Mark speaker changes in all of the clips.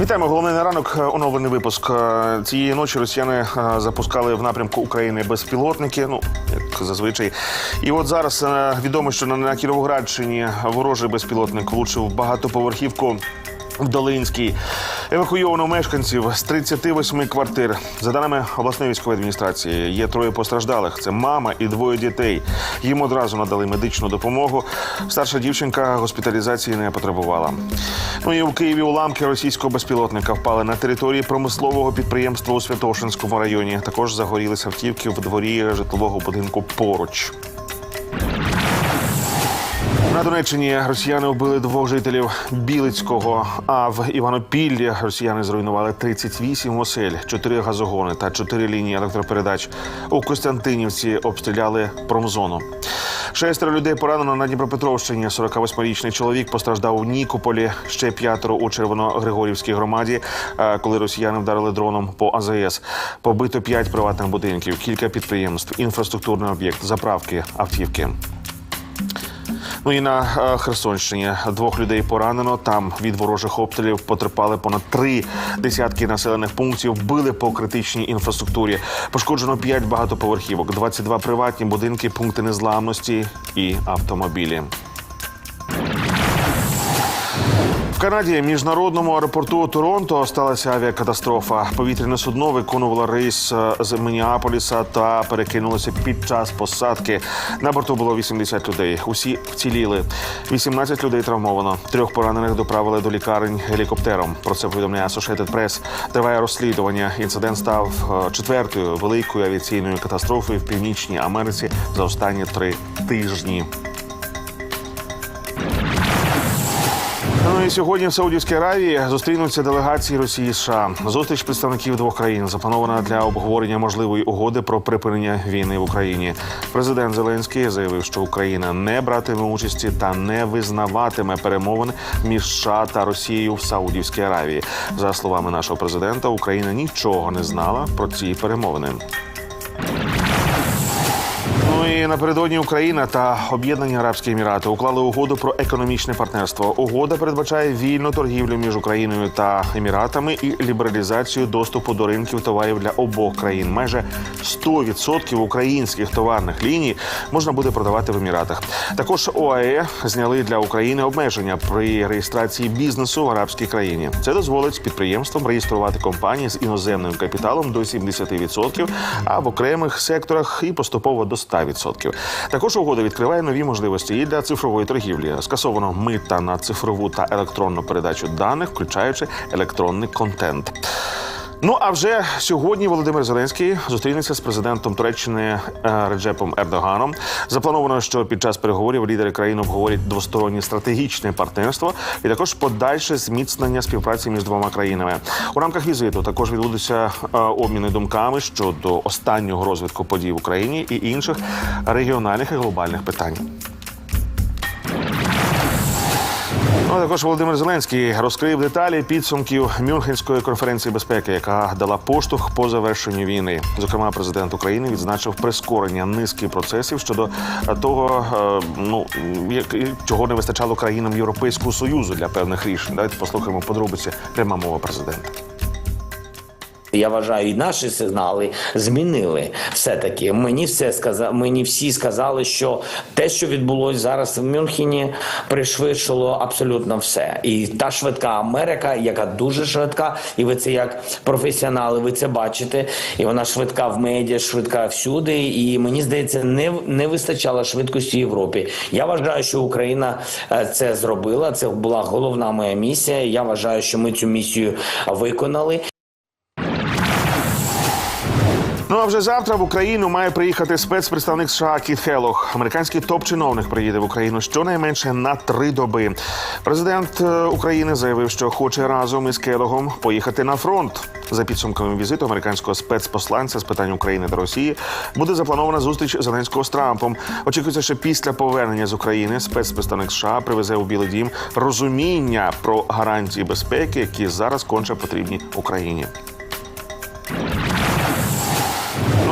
Speaker 1: Вітаємо. Головний на ранок. е, Оновлений випуск Е, цієї ночі. Росіяни е, запускали в напрямку України безпілотники. Ну як зазвичай. І от зараз відомо, що на Кіровоградщині ворожий безпілотник влучив багатоповерхівку. В Долинській евакуйовано мешканців з 38 квартир. За даними обласної військової адміністрації, є троє постраждалих. Це мама і двоє дітей. Їм одразу надали медичну допомогу. Старша дівчинка госпіталізації не потребувала. Ну і у Києві уламки російського безпілотника впали на території промислового підприємства у Святошинському районі. Також загорілися автівки в дворі житлового будинку поруч. На Донеччині росіяни вбили двох жителів Білицького. А в Іванопіллі росіяни зруйнували 38 осель, 4 газогони та 4 лінії електропередач. У Костянтинівці обстріляли промзону. Шестеро людей поранено на Дніпропетровщині. 48-річний чоловік постраждав у Нікополі. Ще п'ятеро у Червоногригорівській громаді, е, коли росіяни вдарили дроном по АЗС. Побито п'ять приватних будинків, кілька підприємств, інфраструктурний об'єкт, заправки, автівки. Ну і на е, Херсонщині двох людей поранено. Там від ворожих обстрілів потерпали понад три десятки населених пунктів. Били по критичній інфраструктурі. Пошкоджено п'ять багатоповерхівок, 22 приватні будинки, пункти незламності і автомобілі. Канаді міжнародному аеропорту Торонто сталася авіакатастрофа. Повітряне судно виконувало рейс е, з Мініаполіса та перекинулося під час посадки. На борту було 80 людей. Усі вціліли. 18 людей травмовано. Трьох поранених доправили до лікарень гелікоптером. Про це повідомляє Associated Press. Триває розслідування. Інцидент став е, четвертою великою авіаційною катастрофою в північній Америці за останні три тижні. Ну і сьогодні в Саудівській Аравії зустрінуться делегації Росії і США. Зустріч представників двох країн запланована для обговорення можливої угоди про припинення війни в Україні. Президент Зеленський заявив, що Україна не братиме участі та не визнаватиме перемовин між США та Росією в Саудівській Аравії. За словами нашого президента, Україна нічого не знала про ці перемовини. Ну і напередодні Україна та Об'єднані Арабські Емірати уклали угоду про економічне партнерство. Угода передбачає вільну торгівлю між Україною та Еміратами і лібералізацію доступу до ринків товарів для обох країн. Майже 100% українських товарних ліній можна буде продавати в Еміратах. Також ОАЕ зняли для України обмеження при реєстрації бізнесу в арабській країні. Це дозволить підприємствам реєструвати компанії з іноземним капіталом до 70%, а в окремих секторах і поступово до 100%. Також угода відкриває нові можливості і для цифрової торгівлі. Скасовано мита на цифрову та електронну передачу даних, включаючи електронний контент. Ну а вже сьогодні Володимир Зеленський зустрінеться з президентом Туреччини е, Реджепом Ердоганом. Заплановано, що під час переговорів лідери країн обговорять двостороннє стратегічне партнерство і також подальше зміцнення співпраці між двома країнами. У рамках візиту також відбудуться е, обміни думками щодо останнього розвитку подій в Україні і інших регіональних і глобальних питань. Ну, також Володимир Зеленський розкрив деталі підсумків Мюнхенської конференції безпеки, яка дала поштовх по завершенню війни. Зокрема, президент України відзначив прискорення низки процесів щодо того, е, ну як чого не вистачало країнам Європейського союзу для певних рішень. Давайте послухаємо подробиці пряма мова президента.
Speaker 2: Я вважаю, і наші сигнали змінили. Все таки мені все сказали, мені всі сказали, що те, що відбулось зараз в Мюнхені, пришвидшило абсолютно все. І та швидка Америка, яка дуже швидка, і ви це як професіонали, ви це бачите. І вона швидка в медіа, швидка всюди. І мені здається, не, не вистачало швидкості Європі. Я вважаю, що Україна е, це зробила. Це була головна моя місія. Я вважаю, що ми цю місію виконали.
Speaker 1: Вже завтра в Україну має приїхати спецпредставник США Кіт Хелох. Американський топ-чиновник приїде в Україну щонайменше на три доби. Президент е, України заявив, що хоче разом із Келогом поїхати на фронт. За підсумками візиту американського спецпосланця з питань України та Росії буде запланована зустріч Зеленського з Трампом. Очікується, що після повернення з України спецпредставник США привезе у Білий Дім розуміння про гарантії безпеки, які зараз конче потрібні Україні.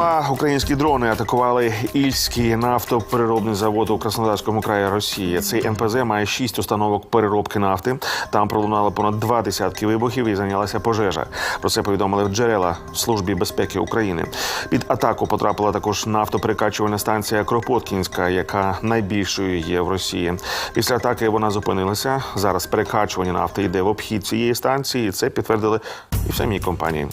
Speaker 1: Знову українські дрони атакували Ільський нафтопереробний завод у Краснодарському краї Росії. Цей НПЗ має шість установок переробки нафти. Там пролунало понад два десятки вибухів і зайнялася пожежа. Про це повідомили джерела в службі безпеки України. Під атаку потрапила також нафтоперекачувальна станція Кропоткінська, яка найбільшою є в Росії. Після атаки вона зупинилася. Зараз перекачування нафти йде в обхід цієї станції. І це підтвердили і в самій компанії.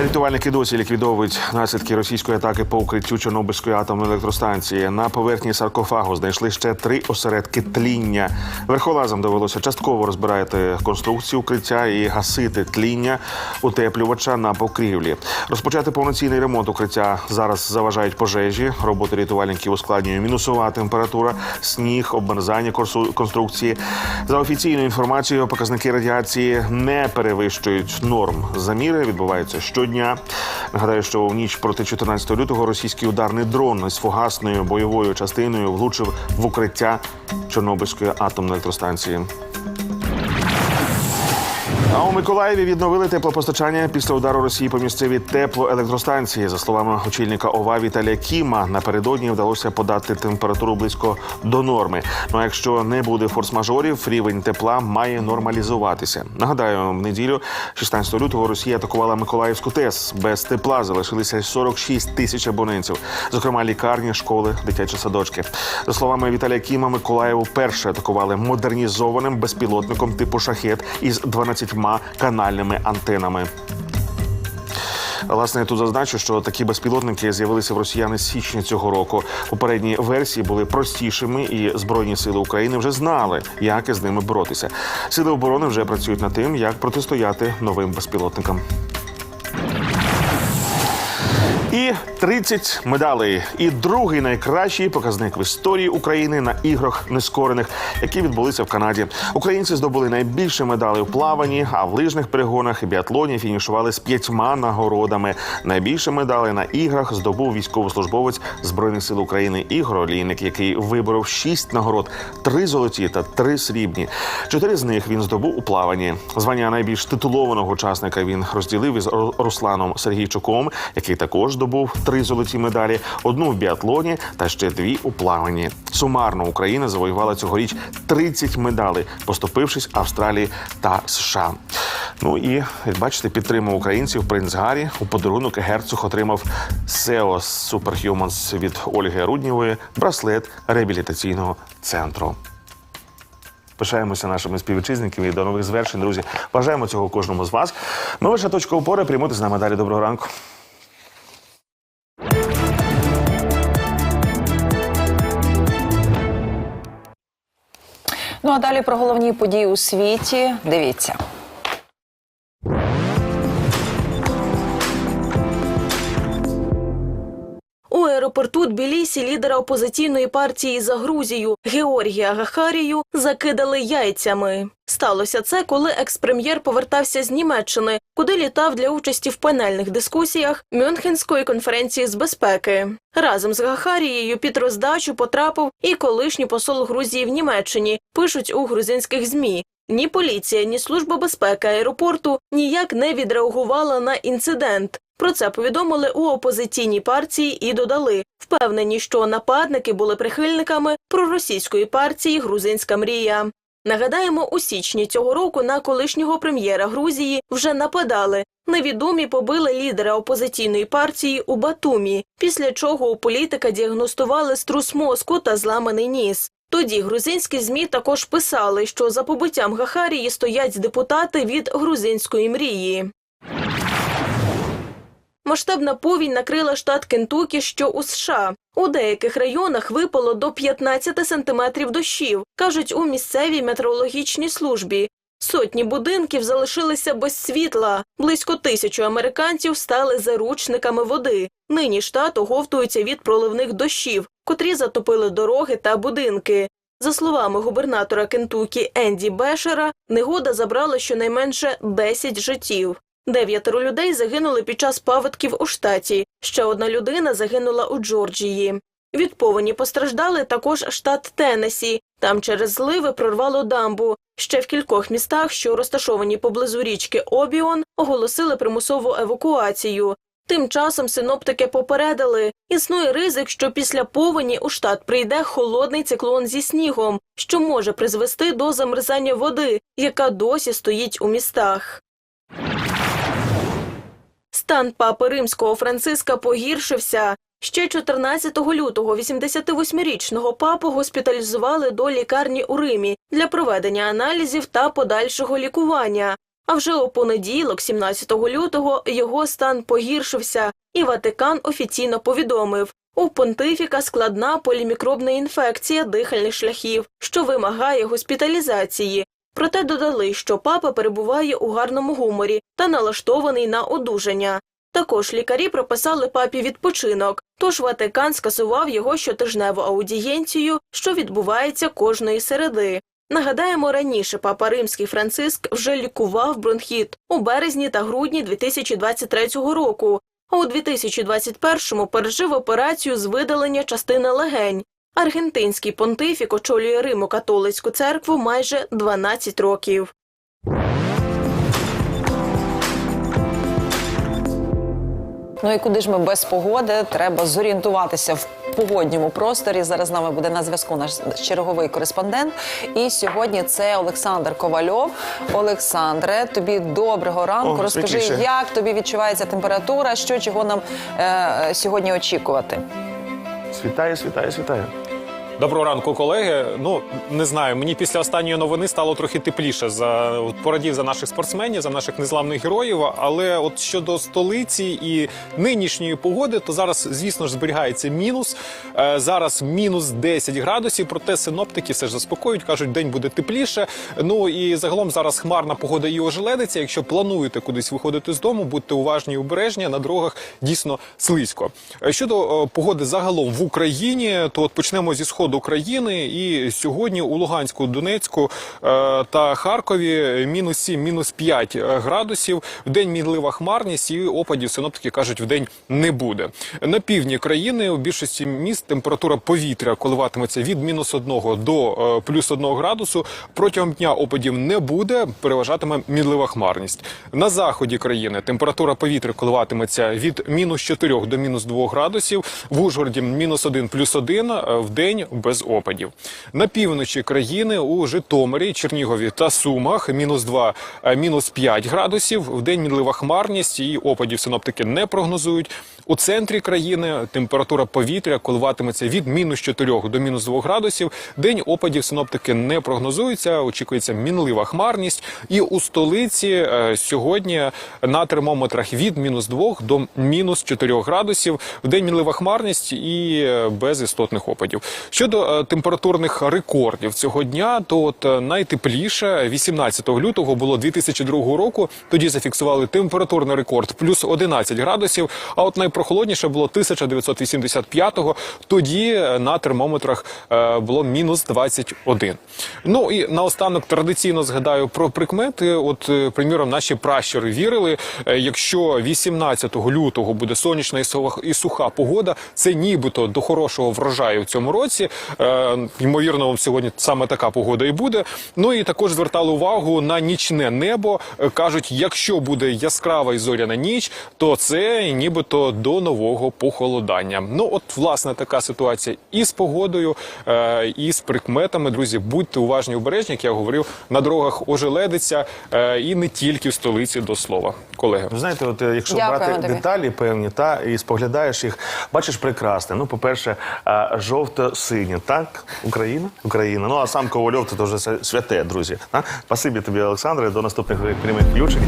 Speaker 1: Рятувальники досі ліквідовують наслідки російської атаки по укриттю Чорнобильської атомної електростанції. На поверхні саркофагу знайшли ще три осередки тління. Верхолазам довелося частково розбирати конструкцію укриття і гасити тління утеплювача на покрівлі. Розпочати повноцінний ремонт укриття зараз заважають пожежі. Роботи рятувальників ускладнює мінусова температура, сніг, обмерзання конструкції. За офіційною інформацією, показники радіації не перевищують норм. Заміри відбуваються щодня. Нагадаю, що в ніч проти 14 лютого російський ударний дрон з фугасною бойовою частиною влучив в укриття Чорнобильської атомної електростанції. А у Миколаєві відновили теплопостачання після удару Росії по місцевій теплоелектростанції. За словами очільника ОВА Віталія Кіма, напередодні вдалося подати температуру близько до норми. Ну а якщо не буде форс-мажорів, рівень тепла має нормалізуватися. Нагадаю, в неділю, 16 лютого, Росія атакувала Миколаївську ТЕС. Без тепла залишилися 46 тисяч абонентів, зокрема лікарні, школи, дитячі садочки. За словами Віталія Кіма, Миколаїв вперше атакували модернізованим безпілотником типу шахет із 12 канальними антенами. Власне, я тут зазначу, що такі безпілотники з'явилися в росіяни з січня цього року. Попередні версії були простішими, і збройні сили України вже знали, як із ними боротися. Сили оборони вже працюють над тим, як протистояти новим безпілотникам. І 30 медалей. І другий найкращий показник в історії України на іграх нескорених, які відбулися в Канаді. Українці здобули найбільше медалей у плаванні, а в лижних перегонах і біатлоні фінішували з п'ятьма нагородами. Найбільше медалей на іграх здобув військовослужбовець збройних сил України Ігор Олійник, який виборов шість нагород: три золоті та три срібні. Чотири з них він здобув у плаванні. Звання найбільш титулованого учасника він розділив із Русланом Сергійчуком, який також здобув три золоті медалі, одну в біатлоні та ще дві у плаванні. Сумарно Україна завоювала цьогоріч 30 медалей, поступившись Австралії та США. Ну і як бачите, підтримав українців принц Гаррі. У подарунок герцог отримав SEO Superhumans від Ольги Руднєвої браслет реабілітаційного центру. Пишаємося нашими співвітчизниками і до нових звершень, друзі. Бажаємо цього кожному з вас. Ми ваша точка опори. Приймути з нами далі. Доброго ранку.
Speaker 3: Ну а далі про головні події у світі. Дивіться.
Speaker 4: Аеропорту Тбілісі лідера опозиційної партії за Грузію Георгія Гахарію закидали яйцями. Сталося це, коли експрем'єр повертався з Німеччини, куди літав для участі в панельних дискусіях Мюнхенської конференції з безпеки. Разом з Гахарією під роздачу потрапив і колишній посол Грузії в Німеччині. Пишуть у грузинських змі. Ні поліція, ні служба безпеки аеропорту ніяк не відреагувала на інцидент. Про це повідомили у опозиційній партії і додали, впевнені, що нападники були прихильниками проросійської партії Грузинська мрія. Нагадаємо, у січні цього року на колишнього прем'єра Грузії вже нападали. Невідомі побили лідера опозиційної партії у Батумі, після чого у політика діагностували струс мозку та зламаний ніс. Тоді грузинські змі також писали, що за побиттям Гахарії стоять депутати від грузинської мрії. Масштабна повінь накрила штат Кентукі, що у США. У деяких районах випало до 15 сантиметрів дощів, кажуть у місцевій метеорологічній службі. Сотні будинків залишилися без світла. Близько тисячу американців стали заручниками води. Нині штат оговтується від проливних дощів, котрі затопили дороги та будинки. За словами губернатора Кентукі Енді Бешера, негода забрала щонайменше 10 життів. Дев'ятеро людей загинули під час паводків у штаті. Ще одна людина загинула у Джорджії. Від повені постраждали також штат Теннесі. Там через зливи прорвало дамбу. Ще в кількох містах, що розташовані поблизу річки Обіон, оголосили примусову евакуацію. Тим часом синоптики попередили, існує ризик, що після повені у штат прийде холодний циклон зі снігом, що може призвести до замерзання води, яка досі стоїть у містах. Стан папи римського Франциска погіршився. Ще 14 лютого 88-річного папу госпіталізували до лікарні у Римі для проведення аналізів та подальшого лікування. А вже у понеділок, 17 лютого, його стан погіршився, і Ватикан офіційно повідомив, у понтифіка складна полімікробна інфекція дихальних шляхів, що вимагає госпіталізації. Проте додали, що папа перебуває у гарному гуморі та налаштований на одужання. Також лікарі прописали папі відпочинок, тож Ватикан скасував його щотижневу аудієнцію, що відбувається кожної середи. Нагадаємо, раніше папа римський Франциск вже лікував бронхіт у березні та грудні 2023 року, а у 2021-му пережив операцію з видалення частини легень. Аргентинський понтифік очолює Римо-католицьку церкву майже 12 років.
Speaker 3: Ну і куди ж ми без погоди? Треба зорієнтуватися в погодньому просторі. Зараз з нами буде на зв'язку наш черговий кореспондент. І сьогодні це Олександр Ковальов. Олександре, тобі доброго ранку.
Speaker 1: О,
Speaker 3: Розкажи,
Speaker 1: світліше.
Speaker 3: як тобі відчувається температура, що чого нам е, сьогодні очікувати?
Speaker 1: Світає, світає, світає.
Speaker 5: Доброго ранку, колеги. Ну не знаю, мені після останньої новини стало трохи тепліше. За от порадів за наших спортсменів, за наших незламних героїв. Але от щодо столиці і нинішньої погоди, то зараз, звісно ж, зберігається мінус. Е, зараз мінус 10 градусів. Проте синоптики все ж заспокоюють, кажуть, день буде тепліше. Ну і загалом зараз хмарна погода і ожеледиться. Якщо плануєте кудись виходити з дому, будьте уважні і обережні. На дорогах дійсно слизько. Е, Щодо е, погоди загалом в Україні, то от почнемо зі сходу країни. І сьогодні у Луганську, Донецьку е, та Харкові мінус 7, мінус 5 градусів. В день мінлива хмарність і опадів синоптики кажуть, в день не буде. На півдні країни у більшості міст температура повітря коливатиметься від мінус 1 до е, плюс 1 градусу. Протягом дня опадів не буде, переважатиме мінлива хмарність. На заході країни температура повітря коливатиметься від мінус 4 до мінус 2 градусів. В Ужгороді мінус 1 плюс 1 е, в день без опадів. На півночі країни у Житомирі, Чернігові та Сумах мінус 2, е, мінус 5 градусів. В день мінлива хмарність і опадів синоптики не прогнозують. У центрі країни температура повітря коливатиметься від мінус 4 до мінус 2 градусів. День опадів синоптики не прогнозуються. Очікується мінлива хмарність. І у столиці е, сьогодні на термометрах від мінус 2 до мінус 4 градусів. В день мінлива хмарність і е, без істотних опадів. Щодо е, температурних рекордів цього дня, то от найтепліше 18 лютого було 2002 року. Тоді зафіксували температурний рекорд плюс 11 градусів. А от найпрохолодніше було 1985-го. Тоді е, на термометрах е, було мінус 21. Ну і наостанок традиційно згадаю про прикмети. От, е, приміром, наші пращури вірили, якщо 18 лютого буде сонячна і суха- погода, це нібито до хорошого врожаю в цьому році. Ймовірно, сьогодні саме така погода і буде. Ну і також звертали увагу на нічне небо. Кажуть, якщо буде яскрава і зоряна ніч, то це нібито до нового похолодання. Ну от власне така ситуація і з погодою, е, і з прикметами. Друзі, будьте уважні, обережні, як я говорив, на дорогах ожеледиться е, і не тільки в столиці до слова, колеги.
Speaker 1: Ви знаєте, от е, якщо
Speaker 3: Дякуємо
Speaker 1: брати
Speaker 3: тобі.
Speaker 1: деталі певні, та і споглядаєш їх, бачиш прекрасне. Ну, по-перше, а, жовто-синє, так? Україна? Україна. Ну а сам Ковальов це вже святе, друзі. Спасибі тобі, Олександре. До наступних прямих включень.